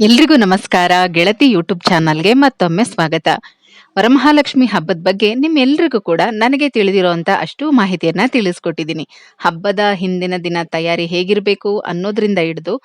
ಎಲ್ರಿಗೂ ನಮಸ್ಕಾರ. ಗೆಳತಿ ಯೂಟ್ಯೂಬ್ ಚಾನಲ್ಗೆ ಮತ್ತೊಮ್ಮೆ ಸ್ವಾಗತ. ವರಮಹಾಲಕ್ಷ್ಮಿ ಹಬ್ಬದ ಬಗ್ಗೆ ನಿಮ್ಮೆಲ್ರಿಗೂ ಕೂಡ ನನಗೆ ತಿಳಿದಿರುವಂತ ಅಷ್ಟು ಮಾಹಿತಿಯನ್ನ ತಿಳಿಸ್ಕೊಟ್ಟಿದ್ದೀನಿ. ಹಬ್ಬದ ಹಿಂದಿನ ದಿನ ತಯಾರಿ ಹೇಗಿರಬೇಕು ಅನ್ನೋದ್ರಿಂದ ಹಿಡಿದು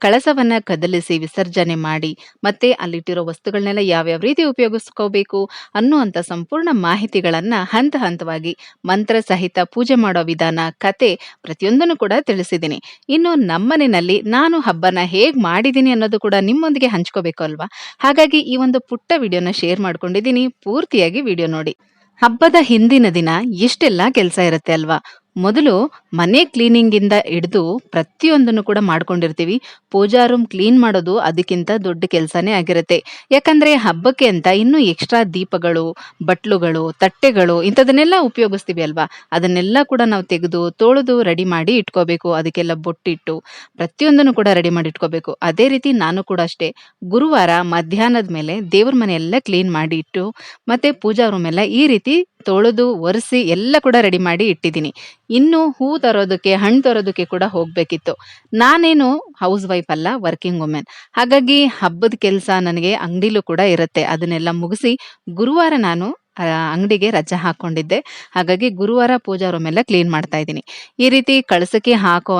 ಕಳಸವನ್ನ ಕದಲಿಸಿ ವಿಸರ್ಜನೆ ಮಾಡಿ, ಮತ್ತೆ ಅಲ್ಲಿಟ್ಟಿರೋ ವಸ್ತುಗಳನ್ನೆಲ್ಲ ಯಾವ್ಯಾವ ರೀತಿ ಉಪಯೋಗಿಸ್ಕೋಬೇಕು ಅನ್ನುವಂಥ ಸಂಪೂರ್ಣ ಮಾಹಿತಿಗಳನ್ನ ಹಂತ ಹಂತವಾಗಿ ಮಂತ್ರ ಸಹಿತ ಪೂಜೆ ಮಾಡೋ ವಿಧಾನ, ಕತೆ ಪ್ರತಿಯೊಂದನ್ನು ಕೂಡ ತಿಳಿಸಿದ್ದೀನಿ. ಇನ್ನು ನಮ್ಮನೆಯಲ್ಲಿ ನಾನು ಹಬ್ಬನ ಹೇಗೆ ಮಾಡಿದ್ದೀನಿ ಅನ್ನೋದು ಕೂಡ ನಿಮ್ಮೊಂದಿಗೆ ಹಂಚ್ಕೋಬೇಕು ಅಲ್ವಾ? ಹಾಗಾಗಿ ಈ ಒಂದು ಪುಟ್ಟ ವಿಡಿಯೋನ ಶೇರ್ ಮಾಡ್ಕೊಂಡಿದ್ದೀನಿ. ಪೂರ್ತಿಯಾಗಿ ವಿಡಿಯೋ ನೋಡಿ. ಹಬ್ಬದ ಹಿಂದಿನ ದಿನ ಇಷ್ಟೆಲ್ಲ ಕೆಲಸ ಇರುತ್ತೆ ಅಲ್ವಾ? ಮೊದಲು ಮನೆ ಕ್ಲೀನಿಂಗ್ ಇಂದ ಹಿಡಿದು ಪ್ರತಿಯೊಂದನ್ನು ಕೂಡ ಮಾಡ್ಕೊಂಡಿರ್ತೀವಿ. ಪೂಜಾ ರೂಮ್ ಕ್ಲೀನ್ ಮಾಡೋದು ಅದಕ್ಕಿಂತ ದೊಡ್ಡ ಕೆಲಸನೇ ಆಗಿರುತ್ತೆ. ಯಾಕಂದ್ರೆ ಹಬ್ಬಕ್ಕೆ ಅಂತ ಇನ್ನೂ ಎಕ್ಸ್ಟ್ರಾ ದೀಪಗಳು, ಬಟ್ಲುಗಳು, ತಟ್ಟೆಗಳು ಇಂಥದನ್ನೆಲ್ಲ ಉಪಯೋಗಿಸ್ತೀವಿ ಅಲ್ವಾ? ಅದನ್ನೆಲ್ಲ ಕೂಡ ನಾವು ತೆಗೆದು ತೊಳೆದು ರೆಡಿ ಮಾಡಿ ಇಟ್ಕೋಬೇಕು. ಅದಕ್ಕೆಲ್ಲ ಬೊಟ್ಟಿಟ್ಟು ಪ್ರತಿಯೊಂದನ್ನು ಕೂಡ ರೆಡಿ ಮಾಡಿ ಇಟ್ಕೋಬೇಕು. ಅದೇ ರೀತಿ ನಾನು ಕೂಡ ಅಷ್ಟೇ. ಗುರುವಾರ ಮಧ್ಯಾಹ್ನದ ಮೇಲೆ ದೇವ್ರ ಮನೆಯೆಲ್ಲ ಕ್ಲೀನ್ ಮಾಡಿ ಇಟ್ಟು ಮತ್ತೆ ಪೂಜಾ ರೂಮ್ ಎಲ್ಲ ಈ ರೀತಿ ತೊಳೆದು ಒರೆಸಿ ಎಲ್ಲ ಕೂಡ ರೆಡಿ ಮಾಡಿ ಇಟ್ಟಿದ್ದೀನಿ. ಇನ್ನು ಹೂ ತರೋದಕ್ಕೆ, ಹಣ್ಣು ತರೋದಕ್ಕೆ ಕೂಡ ಹೋಗ್ಬೇಕಿತ್ತು. ನಾನೇನು ಹೌಸ್ ವೈಫ್ ಅಲ್ಲ ವರ್ಕಿಂಗ್ ವುಮೆನ್ ಹಾಗಾಗಿ ಹಬ್ಬದ ಕೆಲಸ ನನಗೆ ಅಂಗಡಿಲೂ ಕೂಡ ಇರುತ್ತೆ. ಅದನ್ನೆಲ್ಲ ಮುಗಿಸಿ ಗುರುವಾರ ನಾನು ಅಂಗಡಿಗೆ ರಜೆ ಹಾಕೊಂಡಿದ್ದೆ. ಹಾಗಾಗಿ ಗುರುವಾರ ಪೂಜಾ ರೂಮ್ ಎಲ್ಲ ಕ್ಲೀನ್ ಮಾಡ್ತಾ ಇದ್ದೀನಿ. ಈ ರೀತಿ ಕಳಸಕ್ಕೆ ಹಾಕೋ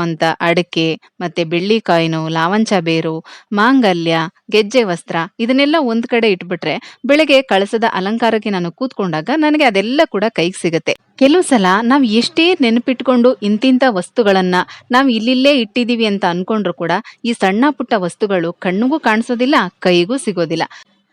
ಅಡಿಕೆ, ಮತ್ತೆ ಬೆಳ್ಳಿ ಕಾಯಿನು ಲಾವಂಚ ಬೇರು, ಮಾಂಗಲ್ಯ, ಗೆಜ್ಜೆ ವಸ್ತ್ರ ಇದನ್ನೆಲ್ಲ ಒಂದ್ ಕಡೆ ಇಟ್ಬಿಟ್ರೆ ಬೆಳಗ್ಗೆ ಕಳಸದ ಅಲಂಕಾರಕ್ಕೆ ನಾನು ಕೂತ್ಕೊಂಡಾಗ ನನಗೆ ಅದೆಲ್ಲ ಕೂಡ ಕೈಗೆ ಸಿಗುತ್ತೆ. ಕೆಲವು ಸಲ ನಾವು ಎಷ್ಟೇ ನೆನಪಿಟ್ಕೊಂಡು ಇಂತಿಂತ ವಸ್ತುಗಳನ್ನ ನಾವು ಇಲ್ಲಿಲ್ಲೇ ಇಟ್ಟಿದೀವಿ ಅಂತ ಅನ್ಕೊಂಡ್ರು ಕೂಡ ಈ ಸಣ್ಣ ಪುಟ್ಟ ವಸ್ತುಗಳು ಕಣ್ಣಿಗೂ ಕಾಣಿಸೋದಿಲ್ಲ, ಕೈಗೂ ಸಿಗೋದಿಲ್ಲ.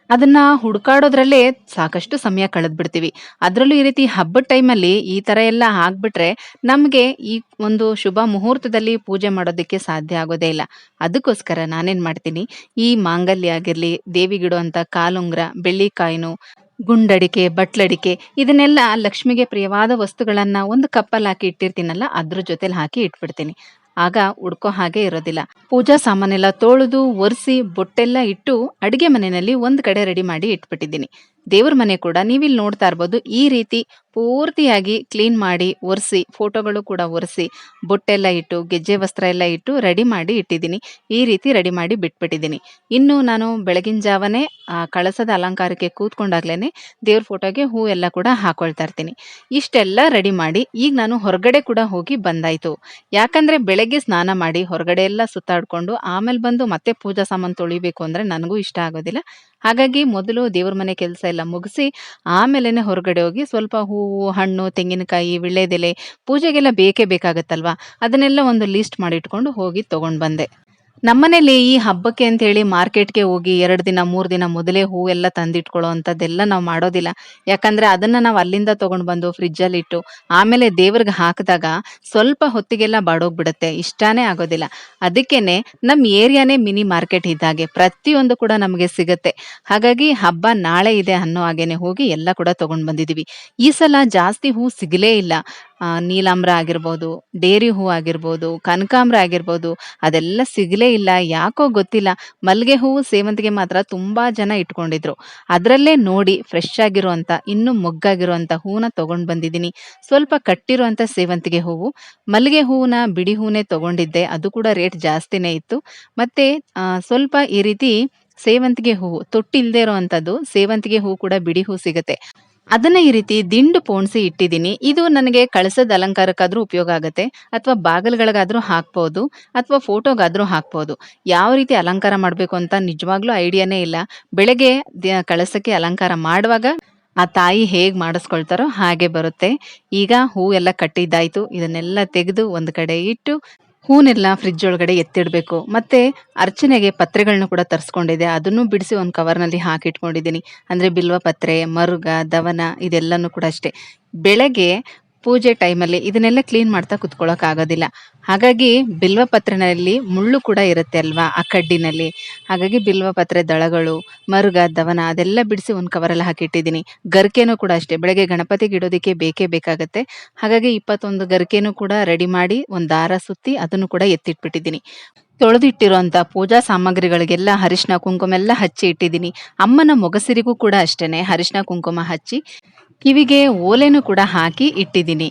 ಅದನ್ನ ಹುಡುಕಾಡೋದ್ರಲ್ಲೇ ಸಾಕಷ್ಟು ಸಮಯ ಕಳೆದ್ ಬಿಡ್ತೀವಿ ಅದ್ರಲ್ಲೂ ಈ ರೀತಿ ಹಬ್ಬದ ಟೈಮಲ್ಲಿ ಈ ತರ ಎಲ್ಲ ಆಗ್ಬಿಟ್ರೆ ನಮ್ಗೆ ಈ ಒಂದು ಶುಭ ಮುಹೂರ್ತದಲ್ಲಿ ಪೂಜೆ ಮಾಡೋದಕ್ಕೆ ಸಾಧ್ಯ ಆಗೋದೇ ಇಲ್ಲ. ಅದಕ್ಕೋಸ್ಕರ ನಾನೇನ್ ಮಾಡ್ತೀನಿ, ಈ ಮಾಂಗಲ್ಯ ಆಗಿರ್ಲಿ ದೇವಿಗಿಡುವಂತ ಕಾಲುಂಗ್ರ ಬೆಳ್ಳಿ ಕಾಯಿನು ಗುಂಡಡಿಕೆ, ಬಟ್ಲಡಿಕೆ, ಇದನ್ನೆಲ್ಲ ಲಕ್ಷ್ಮಿಗೆ ಪ್ರಿಯವಾದ ವಸ್ತುಗಳನ್ನ ಒಂದು ಕಪ್ಪಲ್ಲಿ ಹಾಕಿ ಇಟ್ಟಿರ್ತೀನಲ್ಲ, ಅದ್ರ ಜೊತೆಲಿ ಹಾಕಿ ಇಟ್ಬಿಡ್ತೀನಿ. ಆಗ ಉಡ್ಕೋ ಹಾಗೆ ಇರೋದಿಲ್ಲ. ಪೂಜಾ ಸಾಮಾನೆಲ್ಲ ತೊಳೆದು ಒರೆಸಿ ಬೊಟ್ಟೆಲ್ಲ ಇಟ್ಟು ಅಡಿಗೆ ಮನೆಯಲ್ಲಿ ಒಂದ್ ಕಡೆ ರೆಡಿ ಮಾಡಿ ಇಟ್ಬಿಟ್ಟಿದ್ದೀನಿ. ದೇವ್ರ ಮನೆ ಕೂಡ ನೀವಿಲ್ಲಿ ನೋಡ್ತಾ ಇರ್ಬೋದು. ಈ ರೀತಿ ಪೂರ್ತಿಯಾಗಿ ಕ್ಲೀನ್ ಮಾಡಿ ಒರೆಸಿ ಫೋಟೋಗಳು ಕೂಡ ಒರೆಸಿ, ಬೊಟ್ಟೆಲ್ಲ ಇಟ್ಟು, ಗೆಜ್ಜೆ ವಸ್ತ್ರ ಎಲ್ಲ ಇಟ್ಟು ರೆಡಿ ಮಾಡಿ ಇಟ್ಟಿದ್ದೀನಿ. ಈ ರೀತಿ ರೆಡಿ ಮಾಡಿ ಬಿಟ್ಬಿಟ್ಟಿದ್ದೀನಿ. ಇನ್ನು ನಾನು ಬೆಳಗಿನ ಜಾವನೇ, ಆ ಕಳಸದ ಅಲಂಕಾರಕ್ಕೆ ಕೂತ್ಕೊಂಡಾಗ್ಲೇ ದೇವ್ರ ಫೋಟೋಗೆ ಹೂ ಎಲ್ಲ ಕೂಡ ಹಾಕೊಳ್ತಾ ಇರ್ತೀನಿ. ಇಷ್ಟೆಲ್ಲ ರೆಡಿ ಮಾಡಿ ಈಗ ನಾನು ಹೊರಗಡೆ ಕೂಡ ಹೋಗಿ ಬಂದಾಯ್ತು. ಯಾಕಂದ್ರೆ ಬೆಳಗ್ಗೆ ಸ್ನಾನ ಮಾಡಿ ಹೊರಗಡೆ ಎಲ್ಲ ಸುತ್ತಾಡ್ಕೊಂಡು ಆಮೇಲೆ ಬಂದು ಮತ್ತೆ ಪೂಜಾ ಸಾಮಾನು ತೊಳಿಬೇಕು ಅಂದ್ರೆ ನನಗೂ ಇಷ್ಟ ಆಗೋದಿಲ್ಲ. ಹಾಗಾಗಿ ಮೊದಲು ದೇವ್ರ ಮನೆ ಕೆಲಸ ಎಲ್ಲ ಮುಗಿಸಿ ಆಮೇಲೆ ಹೊರಗಡೆ ಹೋಗಿ ಸ್ವಲ್ಪ ಹೂವು, ಹಣ್ಣು, ತೆಂಗಿನಕಾಯಿ, ವಿಳ್ಳೆದೆಲೆ ಪೂಜೆಗೆಲ್ಲ ಬೇಕೇ ಬೇಕಾಗತ್ತಲ್ವಾ? ಅದನ್ನೆಲ್ಲ ಒಂದು ಲಿಸ್ಟ್ ಮಾಡಿಟ್ಕೊಂಡು ಹೋಗಿ ತಗೊಂಡ್ ಬಂದೆ. ನಮ್ಮನೇಲಿ ಈ ಹಬ್ಬಕ್ಕೆ ಅಂತ ಹೇಳಿ ಮಾರ್ಕೆಟ್ಗೆ ಹೋಗಿ ಎರಡು ದಿನ, ಮೂರು ದಿನ ಮೊದಲೇ ಹೂವೆಲ್ಲ ತಂದಿಟ್ಕೊಳ್ಳೋ ಅಂಥದ್ದೆಲ್ಲ ನಾವು ಮಾಡೋದಿಲ್ಲ. ಯಾಕಂದ್ರೆ ಅದನ್ನ ನಾವು ಅಲ್ಲಿಂದ ತಗೊಂಡು ಬಂದು ಫ್ರಿಜ್ಜಲ್ಲಿ ಇಟ್ಟು ಆಮೇಲೆ ದೇವ್ರಿಗೆ ಹಾಕಿದಾಗ ಸ್ವಲ್ಪ ಹೊತ್ತಿಗೆಲ್ಲ ಬಾಡೋಗ್ಬಿಡುತ್ತೆ. ಇಷ್ಟಾನೇ ಆಗೋದಿಲ್ಲ. ಅದಕ್ಕೇನೆ ನಮ್ಮ ಏರಿಯಾನೇ ಮಿನಿ ಮಾರ್ಕೆಟ್ ಇದ್ದಾಗೆ. ಪ್ರತಿಯೊಂದು ಕೂಡ ನಮಗೆ ಸಿಗುತ್ತೆ. ಹಾಗಾಗಿ ಹಬ್ಬ ನಾಳೆ ಇದೆ ಅನ್ನೋ ಹಾಗೇನೆ ಹೋಗಿ ಎಲ್ಲ ಕೂಡ ತಗೊಂಡು ಬಂದಿದೀವಿ. ಈ ಸಲ ಜಾಸ್ತಿ ಹೂ ಸಿಗಲೇ ಇಲ್ಲ. ನೀಲಾಂಬ್ರ ಆಗಿರ್ಬೋದು, ಡೇರಿ ಹೂ ಆಗಿರ್ಬೋದು, ಕನಕಾಂಬ್ರ ಆಗಿರ್ಬೋದು, ಅದೆಲ್ಲ ಸಿಗಲೇ ಇಲ್ಲ, ಯಾಕೋ ಗೊತ್ತಿಲ್ಲ. ಮಲ್ಲಿಗೆ ಹೂವು ಸೇವಂತಿಗೆ ಮಾತ್ರ ತುಂಬಾ ಜನ ಇಟ್ಕೊಂಡಿದ್ರು. ಅದರಲ್ಲೇ ನೋಡಿ ಫ್ರೆಶ್ ಆಗಿರುವಂಥ ಇನ್ನು ಮೊಗ್ಗಾಗಿರುವಂತ ಹೂವನ್ನ ತಗೊಂಡ್ ಬಂದಿದ್ದೀನಿ. ಸ್ವಲ್ಪ ಕಟ್ಟಿರುವಂಥ ಸೇವಂತಿಗೆ ಹೂವು. ಮಲ್ಲಿಗೆ ಹೂವನ್ನ ಬಿಡಿ ಹೂನೇ ತಗೊಂಡಿದ್ದೆ, ಅದು ಕೂಡ ರೇಟ್ ಜಾಸ್ತಿನೇ ಇತ್ತು. ಮತ್ತೆ ಸ್ವಲ್ಪ ಈ ರೀತಿ ಸೇವಂತಿಗೆ ಹೂವು, ತೊಟ್ಟಿಲ್ದೇ ಇರುವಂತದ್ದು ಸೇವಂತಿಗೆ ಹೂ ಕೂಡ ಬಿಡಿ ಹೂ ಸಿಗುತ್ತೆ. ಅದನ್ನ ಈ ರೀತಿ ದಿಂಡು ಪೋಣಿಸಿ ಇಟ್ಟಿದ್ದೀನಿ. ಇದು ನನಗೆ ಕಳಸದ ಅಲಂಕಾರಕ್ಕಾದ್ರೂ ಉಪಯೋಗ ಆಗುತ್ತೆ. ಅಥವಾ ಬಾಗಿಲುಗಳಿಗಾದ್ರೂ ಹಾಕ್ಬೋದು, ಅಥವಾ ಫೋಟೋಗಾದ್ರೂ ಹಾಕ್ಬೋದು. ಯಾವ ರೀತಿ ಅಲಂಕಾರ ಮಾಡಬೇಕು ಅಂತ ನಿಜವಾಗ್ಲೂ ಐಡಿಯಾನೇ ಇಲ್ಲ. ಬೆಳಗ್ಗೆ ಕಳಸಕ್ಕೆ ಅಲಂಕಾರ ಮಾಡುವಾಗ ಆ ತಾಯಿ ಹೇಗೆ ಮಾಡಿಸ್ಕೊಳ್ತಾರೋ ಹಾಗೆ ಬರುತ್ತೆ. ಈಗ ಹೂ ಎಲ್ಲ ಕಟ್ಟಿದ್ದಾಯ್ತು. ಇದನ್ನೆಲ್ಲ ತೆಗೆದು ಒಂದು ಕಡೆ ಇಟ್ಟು ಹೂನೆಲ್ಲ ಫ್ರಿಜ್ ಒಳಗಡೆ ಎತ್ತಿಡಬೇಕು. ಮತ್ತೆ ಅರ್ಚನೆಗೆ ಪತ್ರೆಗಳನ್ನ ಕೂಡ ತರಿಸ್ಕೊಂಡಿದ್ದೆ. ಅದನ್ನು ಬಿಡಿಸಿ ಒಂದು ಕವರ್ನಲ್ಲಿ ಹಾಕಿಟ್ಕೊಂಡಿದ್ದೀನಿ. ಅಂದರೆ ಬಿಲ್ವ ಪತ್ರೆ ಮರುಗ, ದವನ, ಇದೆಲ್ಲನೂ ಕೂಡ ಅಷ್ಟೇ. ಬೆಳಗ್ಗೆ ಪೂಜೆ ಟೈಮಲ್ಲಿ ಇದನ್ನೆಲ್ಲ ಕ್ಲೀನ್ ಮಾಡ್ತಾ ಕುತ್ಕೊಳಕ್ ಆಗೋದಿಲ್ಲ. ಹಾಗಾಗಿ ಬಿಲ್ವ ಪತ್ರನಲ್ಲಿ ಮುಳ್ಳು ಕೂಡ ಇರುತ್ತೆ ಅಲ್ವಾ ಆ ಕಡ್ಡಿನಲ್ಲಿ? ಹಾಗಾಗಿ ಬಿಲ್ವ ಪತ್ರೆ ದಳಗಳು ಮರುಗ ದವನ ಅದೆಲ್ಲ ಬಿಡಿಸಿ ಒಂದು ಕವರಲ್ಲಿ ಹಾಕಿಟ್ಟಿದ್ದೀನಿ. ಗರ್ಕೆನೂ ಕೂಡ ಅಷ್ಟೇ. ಬೆಳಗ್ಗೆ ಗಣಪತಿಗೆ ಇಡೋದಕ್ಕೆ ಬೇಕೇ ಬೇಕಾಗತ್ತೆ. ಹಾಗಾಗಿ ಇಪ್ಪತ್ತೊಂದು ಗರ್ಕೆನೂ ಕೂಡ ರೆಡಿ ಮಾಡಿ ಒಂದು ದಾರ ಸುತ್ತಿ ಅದನ್ನು ಕೂಡ ಎತ್ತಿಟ್ಬಿಟ್ಟಿದ್ದೀನಿ. ತೊಳೆದಿಟ್ಟಿರುವಂತ ಪೂಜಾ ಸಾಮಗ್ರಿಗಳಿಗೆಲ್ಲ ಅರಿಶಿನ ಕುಂಕುಮ ಎಲ್ಲ ಹಚ್ಚಿ ಇಟ್ಟಿದ್ದೀನಿ. ಅಮ್ಮನ ಮೊಗಸಿರಿಗೂ ಕೂಡ ಅಷ್ಟೇನೆ ಅರಿಶಿನ ಕುಂಕುಮ ಹಚ್ಚಿ. ಕಿವಿಗೆ ಓಲೆನೂ ಕೂಡ ಹಾಕಿ ಇಟ್ಟಿದ್ದೀನಿ.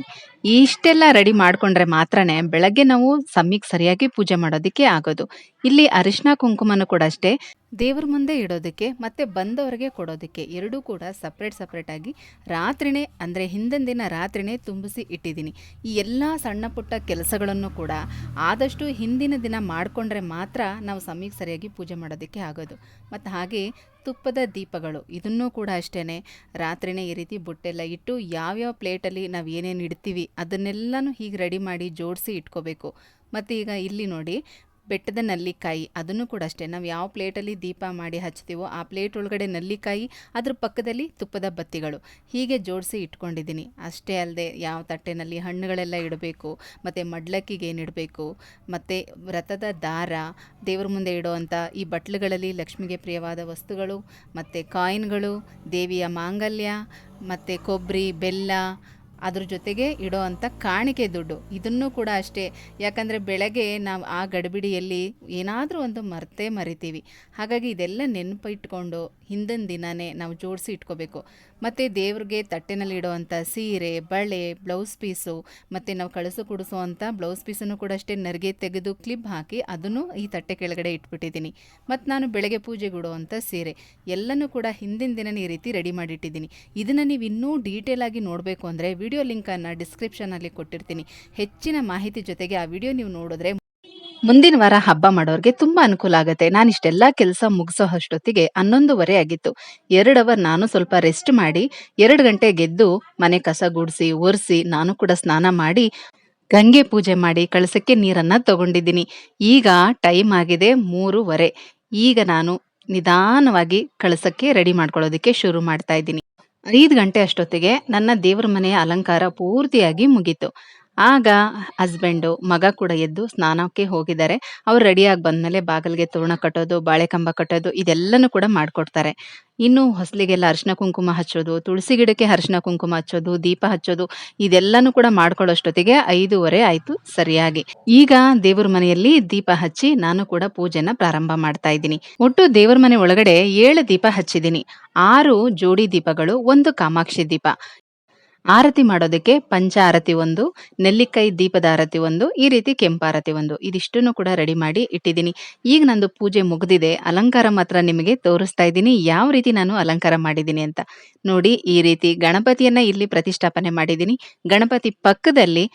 ಇಷ್ಟೆಲ್ಲ ರೆಡಿ ಮಾಡ್ಕೊಂಡ್ರೆ ಮಾತ್ರನೇ ಬೆಳಗ್ಗೆ ನಾವು ಸಮಯಕ್ಕೆ ಸರಿಯಾಗಿ ಪೂಜೆ ಮಾಡೋದಕ್ಕೆ ಆಗೋದು. ಇಲ್ಲಿ ಅರಿಶಿನ ಕುಂಕುಮನ ಕೂಡ ಅಷ್ಟೇ. ದೇವ್ರ ಮುಂದೆ ಇಡೋದಕ್ಕೆ ಮತ್ತೆ ಬಂದವರಿಗೆ ಕೊಡೋದಕ್ಕೆ ಎರಡೂ ಕೂಡ ಸಪ್ರೇಟ್ ಆಗಿ ರಾತ್ರಿನೇ, ಅಂದರೆ ಹಿಂದಿನ ದಿನ ರಾತ್ರಿನೇ ತುಂಬಿಸಿ ಇಟ್ಟಿದ್ದೀನಿ. ಈ ಎಲ್ಲ ಸಣ್ಣ ಪುಟ್ಟ ಕೆಲಸಗಳನ್ನು ಕೂಡ ಆದಷ್ಟು ಹಿಂದಿನ ದಿನ ಮಾಡಿಕೊಂಡ್ರೆ ಮಾತ್ರ ನಾವು ಸಮಯಕ್ಕೆ ಸರಿಯಾಗಿ ಪೂಜೆ ಮಾಡೋದಕ್ಕೆ ಆಗೋದು. ಮತ್ತು ಹಾಗೆ ತುಪ್ಪದ ದೀಪಗಳು, ಇದನ್ನೂ ಕೂಡ ಅಷ್ಟೇ ರಾತ್ರಿನೇ ಈ ರೀತಿ ಬುಟ್ಟೆಲ್ಲ ಇಟ್ಟು ಯಾವ್ಯಾವ ಪ್ಲೇಟಲ್ಲಿ ನಾವು ಏನೇನು ಇಡ್ತೀವಿ ಅದನ್ನೆಲ್ಲನೂ ಹೀಗೆ ರೆಡಿ ಮಾಡಿ ಜೋಡಿಸಿ ಇಟ್ಕೋಬೇಕು. ಮತ್ತು ಈಗ ಇಲ್ಲಿ ನೋಡಿ ಬೆಟ್ಟದ ನಲ್ಲಿಕಾಯಿ, ಅದನ್ನು ಕೂಡ ಅಷ್ಟೇ. ನಾವು ಯಾವ ಪ್ಲೇಟಲ್ಲಿ ದೀಪ ಮಾಡಿ ಹಚ್ತೀವೋ ಆ ಪ್ಲೇಟ್ ಒಳಗಡೆ ನಲ್ಲಿಕಾಯಿ, ಅದ್ರ ಪಕ್ಕದಲ್ಲಿ ತುಪ್ಪದ ಬತ್ತಿಗಳು. ಹೀಗೆ ಜೋಡಿಸಿ ಇಟ್ಕೊಂಡಿದ್ದೀನಿ. ಅಷ್ಟೇ ಅಲ್ಲದೆ ಯಾವ ತಟ್ಟೆನಲ್ಲಿ ಹಣ್ಣುಗಳೆಲ್ಲ ಇಡಬೇಕು, ಮತ್ತು ಮಡ್ಲಕ್ಕಿಗೆ ಏನಿಡಬೇಕು ಮತ್ತು ವ್ರತದ ದಾರ, ದೇವ್ರ ಮುಂದೆ ಇಡುವಂಥ ಈ ಬಟ್ಲುಗಳಲ್ಲಿ ಲಕ್ಷ್ಮಿಗೆ ಪ್ರಿಯವಾದ ವಸ್ತುಗಳು, ಮತ್ತು ಕಾಯಿನ್ಗಳು, ದೇವಿಯ ಮಾಂಗಲ್ಯ, ಮತ್ತು ಕೊಬ್ಬರಿ ಬೆಲ್ಲ ಅದ್ರ ಜೊತೆಗೆ ಇಡೋ ಅಂಥ ಕಾಣಿಕೆ ದುಡ್ಡು. ಇದನ್ನು ಕೂಡ ಅಷ್ಟೇ. ಯಾಕಂದರೆ ಬೆಳಗ್ಗೆ ನಾವು ಆ ಗಡಿಬಿಡಿಯಲ್ಲಿ ಏನಾದರೂ ಒಂದು ಮರ್ತೆ ಮರಿತೀವಿ. ಹಾಗಾಗಿ ಇದೆಲ್ಲ ನೆನಪು ಇಟ್ಕೊಂಡು ಹಿಂದಿನ ದಿನವೇ ನಾವು ಜೋಡಿಸಿ ಇಟ್ಕೋಬೇಕು. ಮತ್ತು ದೇವ್ರಿಗೆ ತಟ್ಟೆನಲ್ಲಿ ಇಡುವಂಥ ಸೀರೆ, ಬಳೆ, ಬ್ಲೌಸ್ ಪೀಸು, ಮತ್ತು ನಾವು ಕಳಸು ಕುಡಿಸುವಂಥ ಬ್ಲೌಸ್ ಪೀಸನ್ನು ಕೂಡ ಅಷ್ಟೇ ನರಿಗೆ ತೆಗೆದು ಕ್ಲಿಪ್ ಹಾಕಿ ಅದನ್ನು ಈ ತಟ್ಟೆ ಕೆಳಗಡೆ ಇಟ್ಬಿಟ್ಟಿದ್ದೀನಿ. ಮತ್ತು ನಾನು ಬೆಳಗ್ಗೆ ಪೂಜೆಗೆ ಉಡುವಂಥ ಸೀರೆ. ಎಲ್ಲನೂ ಕೂಡ ಹಿಂದಿನ ದಿನನೇ ಈ ರೀತಿ ರೆಡಿ ಮಾಡಿಟ್ಟಿದ್ದೀನಿ. ಇದನ್ನು ನೀವು ಇನ್ನೂ ಡೀಟೇಲ್ ಆಗಿ ನೋಡಬೇಕು ಅಂದರೆ ವಿಡಿಯೋ ಲಿಂಕನ್ನು ಡಿಸ್ಕ್ರಿಪ್ಷನಲ್ಲಿ ಕೊಟ್ಟಿರ್ತೀನಿ. ಹೆಚ್ಚಿನ ಮಾಹಿತಿ ಜೊತೆಗೆ ಆ ವಿಡಿಯೋ ನೀವು ನೋಡಿದ್ರೆ ಮುಂದಿನ ವಾರ ಹಬ್ಬ ಮಾಡೋರಿಗೆ ತುಂಬಾ ಅನುಕೂಲ ಆಗುತ್ತೆ. ನಾನು ಇಷ್ಟೆಲ್ಲ ಕೆಲಸ ಮುಗಿಸೋ ಅಷ್ಟೊತ್ತಿಗೆ ಹನ್ನೊಂದುವರೆ ಆಗಿತ್ತು. ಎರಡು ಅವರ್ ನಾನು ಸ್ವಲ್ಪ ರೆಸ್ಟ್ ಮಾಡಿ, ಎರಡು ಗಂಟೆ ಗೆದ್ದು ಮನೆ ಕಸ ಗುಡಿಸಿ, ಒರೆಸಿ ನಾನು ಕೂಡ ಸ್ನಾನ ಮಾಡಿ, ಗಂಗೆ ಪೂಜೆ ಮಾಡಿ ಕಳಸಕ್ಕೆ ನೀರನ್ನ ತಗೊಂಡಿದ್ದೀನಿ. ಈಗ ಟೈಮ್ ಆಗಿದೆ ಮೂರುವರೆ. ಈಗ ನಾನು ನಿಧಾನವಾಗಿ ಕಳಸಕ್ಕೆ ರೆಡಿ ಮಾಡ್ಕೊಳ್ಳೋದಕ್ಕೆ ಶುರು ಮಾಡ್ತಾ ಇದ್ದೀನಿ. ಐದು ಗಂಟೆ ಅಷ್ಟೊತ್ತಿಗೆ ನನ್ನ ದೇವ್ರ ಮನೆಯ ಅಲಂಕಾರ ಪೂರ್ತಿಯಾಗಿ ಮುಗೀತು. ಆಗ ಹಸ್ಬೆಂಡು ಮಗ ಕೂಡ ಎದ್ದು ಸ್ನಾನಕ್ಕೆ ಹೋಗಿದ್ದಾರೆ. ಅವ್ರು ರೆಡಿಯಾಗಿ ಬಂದಮೇಲೆ ಬಾಗಿಲಿಗೆ ತೋರಣ ಕಟ್ಟೋದು, ಬಾಳೆಕಂಬ ಕಟ್ಟೋದು, ಇದೆಲ್ಲನೂ ಕೂಡ ಮಾಡಿಕೊಡ್ತಾರೆ. ಇನ್ನು ಹೊಸಲಿಗೆಲ್ಲ ಅರಿಶಿನ ಕುಂಕುಮ ಹಚ್ಚೋದು, ತುಳಸಿ ಗಿಡಕ್ಕೆ ಅರಿಶಿನ ಕುಂಕುಮ ಹಚ್ಚೋದು, ದೀಪ ಹಚ್ಚೋದು, ಇದೆಲ್ಲನೂ ಕೂಡ ಮಾಡ್ಕೊಳ್ಳೋಷ್ಟೊತ್ತಿಗೆ ಐದೂವರೆ ಆಯಿತು ಸರಿಯಾಗಿ. ಈಗ ದೇವ್ರ ಮನೆಯಲ್ಲಿ ದೀಪ ಹಚ್ಚಿ ನಾನು ಕೂಡ ಪೂಜೆನ ಪ್ರಾರಂಭ ಮಾಡ್ತಾ ಇದ್ದೀನಿ. ಒಟ್ಟು ದೇವ್ರ ಮನೆ ಒಳಗಡೆ ಏಳು ದೀಪ ಹಚ್ಚಿದ್ದೀನಿ. ಆರು ಜೋಡಿ ದೀಪಗಳು, ಒಂದು ಕಾಮಾಕ್ಷಿ ದೀಪ. ಆರತಿ ಮಾಡೋದಕ್ಕೆ ಪಂಚ ಆರತಿ ಒಂದು, ನೆಲ್ಲಿಕಾಯಿ ದೀಪದ ಆರತಿ ಒಂದು, ಈ ರೀತಿ ಕೆಂಪಾರತಿ ಒಂದು. ಇದಿಷ್ಟನ್ನು ಕೂಡ ರೆಡಿ ಮಾಡಿ ಇಟ್ಟಿದ್ದೀನಿ. ಈಗ ನಂದು ಪೂಜೆ ಮುಗಿದಿದೆ. ಅಲಂಕಾರ ಮಾತ್ರ ನಿಮಗೆ ತೋರಿಸ್ತಾ ಇದ್ದೀನಿ. ಯಾವ ರೀತಿ ನಾನು ಅಲಂಕಾರ ಮಾಡಿದ್ದೀನಿ ಅಂತ. ನೋಡಿ, ಈ ರೀತಿ ಗಣಪತಿಯನ್ನ ಇಲ್ಲಿ ಪ್ರತಿಷ್ಠಾಪನೆ ಮಾಡಿದ್ದೀನಿ. ಗಣಪತಿ ಪಕ್ಕದಲ್ಲಿ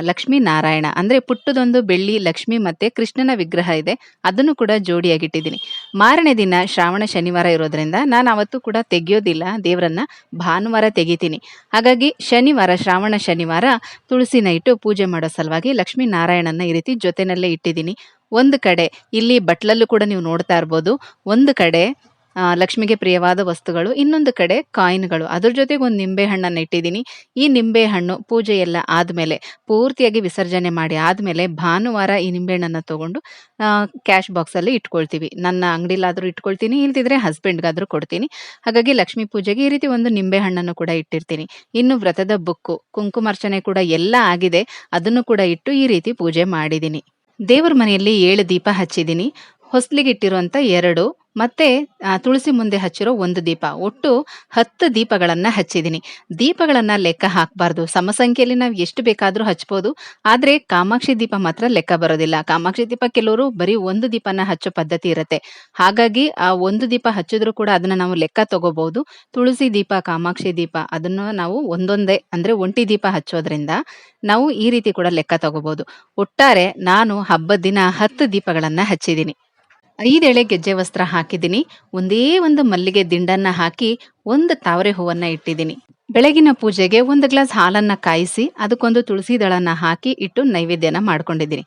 ಲಕ್ಷ್ಮೀ ನಾರಾಯಣ. ಅಂದ್ರೆ ಪುಟ್ಟದೊಂದು ಬೆಳ್ಳಿ, ಲಕ್ಷ್ಮಿ ಮತ್ತೆ ಕೃಷ್ಣನ ವಿಗ್ರಹ ಇದೆ. ಅದನ್ನು ಕೂಡ ಜೋಡಿಯಾಗಿಟ್ಟಿದ್ದೀನಿ. ಮಾರನೇ ದಿನ ಶ್ರಾವಣ ಶನಿವಾರ ಇರೋದ್ರಿಂದ ನಾನು ಅವತ್ತು ಕೂಡ ತೆಗೆಯೋದಿಲ್ಲ. ದೇವರನ್ನ ಭಾನುವಾರ ತೆಗಿತೀನಿ. ಹಾಗಾಗಿ ಶನಿವಾರ, ಶ್ರಾವಣ ಶನಿವಾರ ತುಳಸಿನ ಇಟ್ಟು ಪೂಜೆ ಮಾಡೋ ಸಲುವಾಗಿ ಲಕ್ಷ್ಮೀ ನಾರಾಯಣನ ಈ ರೀತಿ ಜೊತೆನಲ್ಲೇ ಇಟ್ಟಿದ್ದೀನಿ. ಒಂದು ಕಡೆ ಇಲ್ಲಿ ಬಟ್ಲಲ್ಲೂ ಕೂಡ ನೀವು ನೋಡ್ತಾ ಇರ್ಬೋದು. ಒಂದು ಕಡೆ ಲಕ್ಷ್ಮಿಗೆ ಪ್ರಿಯವಾದ ವಸ್ತುಗಳು. ಇನ್ನೊಂದು ಕಡೆ ಕಾಯಿನ್ಗಳು. ಅದ್ರ ಜೊತೆಗೆ ಒಂದು ನಿಂಬೆ ಹಣ್ಣನ್ನು ಇಟ್ಟಿದ್ದೀನಿ ಈ ನಿಂಬೆ ಹಣ್ಣು ಪೂಜೆ ಎಲ್ಲ ಆದಮೇಲೆ, ಪೂರ್ತಿಯಾಗಿ ವಿಸರ್ಜನೆ ಮಾಡಿ ಆದಮೇಲೆ ಭಾನುವಾರ ಈ ನಿಂಬೆಹಣ್ಣನ್ನು ತಗೊಂಡು ಕ್ಯಾಶ್ ಬಾಕ್ಸಲ್ಲಿ ಇಟ್ಕೊಳ್ತೀವಿ. ನನ್ನ ಅಂಗಡಿಲಾದರೂ ಇಟ್ಕೊಳ್ತೀನಿ, ಇಲ್ದಿದ್ರೆ ಹಸ್ಬೆಂಡ್ಗಾದರೂ ಕೊಡ್ತೀನಿ. ಹಾಗಾಗಿ ಲಕ್ಷ್ಮಿ ಪೂಜೆಗೆ ಈ ರೀತಿ ಒಂದು ನಿಂಬೆ ಹಣ್ಣನ್ನು ಕೂಡ ಇಟ್ಟಿರ್ತೀನಿ. ಇನ್ನು ವ್ರತದ ಬುಕ್ಕು, ಕುಂಕುಮಾರ್ಚನೆ ಕೂಡ ಎಲ್ಲ ಆಗಿದೆ. ಅದನ್ನು ಕೂಡ ಇಟ್ಟು ಈ ರೀತಿ ಪೂಜೆ ಮಾಡಿದ್ದೀನಿ. ದೇವ್ರ ಮನೆಯಲ್ಲಿ ಏಳು ದೀಪ ಹಚ್ಚಿದ್ದೀನಿ. ಹೊಸ್ಲಿಗೆ ಇಟ್ಟಿರುವಂಥ ಎರಡು ಮತ್ತೆ ತುಳಸಿ ಮುಂದೆ ಹಚ್ಚಿರೋ ಒಂದು ದೀಪ. ಒಟ್ಟು ಹತ್ತು ದೀಪಗಳನ್ನ ಹಚ್ಚಿದ್ದೀನಿ ದೀಪಗಳನ್ನ ಲೆಕ್ಕ ಹಾಕಬಾರ್ದು. ಸಮಸಂಖ್ಯೆಯಲ್ಲಿ ನಾವು ಎಷ್ಟು ಬೇಕಾದರೂ ಹಚ್ಬೋದು. ಆದ್ರೆ ಕಾಮಾಕ್ಷಿ ದೀಪ ಮಾತ್ರ ಲೆಕ್ಕ ಬರೋದಿಲ್ಲ. ಕಾಮಾಕ್ಷಿ ದೀಪ ಕೆಲವರು ಬರೀ ಒಂದು ದೀಪನ ಹಚ್ಚೋ ಪದ್ಧತಿ ಇರುತ್ತೆ. ಹಾಗಾಗಿ ಆ ಒಂದು ದೀಪ ಹಚ್ಚಿದ್ರು ಕೂಡ ಅದನ್ನ ನಾವು ಲೆಕ್ಕ ತಗೋಬಹುದು ತುಳಸಿ ದೀಪ, ಕಾಮಾಕ್ಷಿ ದೀಪ ಅದನ್ನು ನಾವು ಒಂದೊಂದೇ, ಅಂದ್ರೆ ಒಂಟಿ ದೀಪ ಹಚ್ಚೋದ್ರಿಂದ ನಾವು ಈ ರೀತಿ ಕೂಡ ಲೆಕ್ಕ ತಗೋಬಹುದು ಒಟ್ಟಾರೆ ನಾನು ಹಬ್ಬದ ದಿನ ಹತ್ತು ದೀಪಗಳನ್ನ ಹಚ್ಚಿದ್ದೀನಿ ಐದೆಳೆ ಗೆಜ್ಜೆ ವಸ್ತ್ರ ಹಾಕಿದ್ದೀನಿ. ಒಂದೇ ಒಂದು ಮಲ್ಲಿಗೆ ದಿಂಡನ್ನ ಹಾಕಿ ಒಂದು ತಾವರೆ ಹೂವನ್ನ ಇಟ್ಟಿದ್ದೀನಿ. ಬೆಳಗಿನ ಪೂಜೆಗೆ ಒಂದು ಗ್ಲಾಸ್ ಹಾಲನ್ನ ಕಾಯಿಸಿ, ಅದಕ್ಕೊಂದು ತುಳಸಿ ದಳನ ಹಾಕಿ ಇಟ್ಟು ನೈವೇದ್ಯನ ಮಾಡ್ಕೊಂಡಿದ್ದೀನಿ.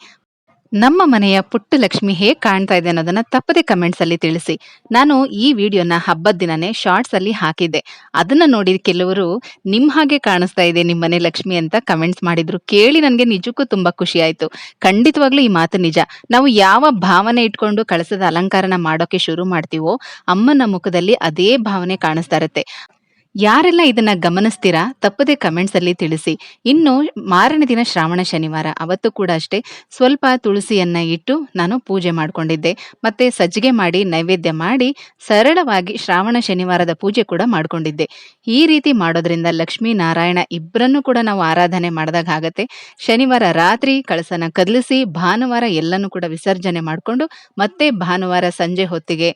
ನಮ್ಮ ಮನೆಯ ಪುಟ್ಟ ಲಕ್ಷ್ಮಿ ಹೇಗೆ ಕಾಣ್ತಾ ಇದೆ ಅನ್ನೋದನ್ನ ತಪ್ಪದೆ ಕಮೆಂಟ್ಸ್ ಅಲ್ಲಿ ತಿಳಿಸಿ. ನಾನು ಈ ವಿಡಿಯೋನ ಹಬ್ಬದ ದಿನನೇ ಶಾರ್ಟ್ಸ್ ಅಲ್ಲಿ ಹಾಕಿದ್ದೆ. ಅದನ್ನ ನೋಡಿ ಕೆಲವರು, ನಿಮ್ ಹಾಗೆ ಕಾಣಿಸ್ತಾ ಇದೆ ನಿಮ್ಮ ಮನೆ ಲಕ್ಷ್ಮಿ ಅಂತ ಕಮೆಂಟ್ಸ್ ಮಾಡಿದ್ರು. ಕೇಳಿ ನನಗೆ ನಿಜಕ್ಕೂ ತುಂಬಾ ಖುಷಿ ಆಯ್ತು. ಖಂಡಿತವಾಗ್ಲೂ ಈ ಮಾತು ನಿಜ. ನಾವು ಯಾವ ಭಾವನೆ ಇಟ್ಕೊಂಡು ಕಳಸದ ಅಲಂಕಾರನ ಮಾಡೋಕೆ ಶುರು ಮಾಡ್ತೀವೋ, ಅಮ್ಮನ ಮುಖದಲ್ಲಿ ಅದೇ ಭಾವನೆ ಕಾಣಿಸ್ತಾ ಇರುತ್ತೆ. ಯಾರೆಲ್ಲ ಇದನ್ನ ಗಮನಿಸ್ತೀರಾ, ತಪ್ಪದೆ ಕಮೆಂಟ್ಸ್ ಅಲ್ಲಿ ತಿಳಿಸಿ. ಇನ್ನು ಮಾರನೇ ದಿನ ಶ್ರಾವಣ ಶನಿವಾರ, ಅವತ್ತು ಕೂಡ ಅಷ್ಟೇ ಸ್ವಲ್ಪ ತುಳಸಿಯನ್ನ ಇಟ್ಟು ನಾನು ಪೂಜೆ ಮಾಡಿಕೊಂಡಿದ್ದೆ. ಮತ್ತೆ ಸಜ್ಜಿಗೆ ಮಾಡಿ, ನೈವೇದ್ಯ ಮಾಡಿ, ಸರಳವಾಗಿ ಶ್ರಾವಣ ಶನಿವಾರದ ಪೂಜೆ ಕೂಡ ಮಾಡ್ಕೊಂಡಿದ್ದೆ. ಈ ರೀತಿ ಮಾಡೋದ್ರಿಂದ ಲಕ್ಷ್ಮೀ ನಾರಾಯಣ ಇಬ್ಬರನ್ನು ಕೂಡ ನಾವು ಆರಾಧನೆ ಮಾಡಿದಾಗ ಆಗತ್ತೆ. ಶನಿವಾರ ರಾತ್ರಿ ಕಳಸನ ಕದಲಿಸಿ, ಭಾನುವಾರ ಎಲ್ಲನೂ ಕೂಡ ವಿಸರ್ಜನೆ ಮಾಡಿಕೊಂಡು, ಮತ್ತೆ ಭಾನುವಾರ ಸಂಜೆ ಹೊತ್ತಿಗೆ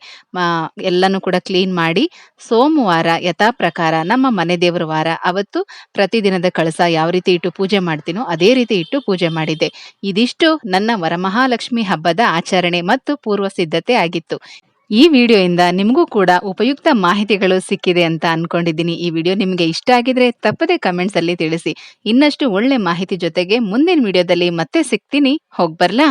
ಎಲ್ಲನೂ ಕೂಡ ಕ್ಲೀನ್ ಮಾಡಿ, ಸೋಮವಾರ ಯಥಾ ಪ್ರಕಾರ ನಮ್ಮ ಮನೆ ದೇವರ ವಾರ ಅವತ್ತು ಪ್ರತಿದಿನದ ಕಳಸ ಯಾವ ರೀತಿ ಇಟ್ಟು ಪೂಜೆ ಮಾಡ್ತೀನೋ ಅದೇ ರೀತಿ ಇಟ್ಟು ಪೂಜೆ ಮಾಡಿದ್ದೆ ಇದಿಷ್ಟು ನನ್ನ ವರಮಹಾಲಕ್ಷ್ಮಿ ಹಬ್ಬದ ಆಚರಣೆ ಮತ್ತು ಪೂರ್ವ ಸಿದ್ಧತೆ ಆಗಿತ್ತು. ಈ ವಿಡಿಯೋಯಿಂದ ನಿಮಗೂ ಕೂಡ ಉಪಯುಕ್ತ ಮಾಹಿತಿಗಳು ಸಿಕ್ಕಿದೆ ಅಂತ ಅನ್ಕೊಂಡಿದ್ದೀನಿ. ಈ ವಿಡಿಯೋ ನಿಮಗೆ ಇಷ್ಟ ಆಗಿದ್ರೆ ತಪ್ಪದೆ ಕಮೆಂಟ್ಸ್ ಅಲ್ಲಿ ತಿಳಿಸಿ. ಇನ್ನಷ್ಟು ಒಳ್ಳೆ ಮಾಹಿತಿ ಜೊತೆಗೆ ಮುಂದಿನ ವಿಡಿಯೋದಲ್ಲಿ ಮತ್ತೆ ಸಿಗ್ತೀನಿ. ಹೋಗ್ಬರ್ಲಾ?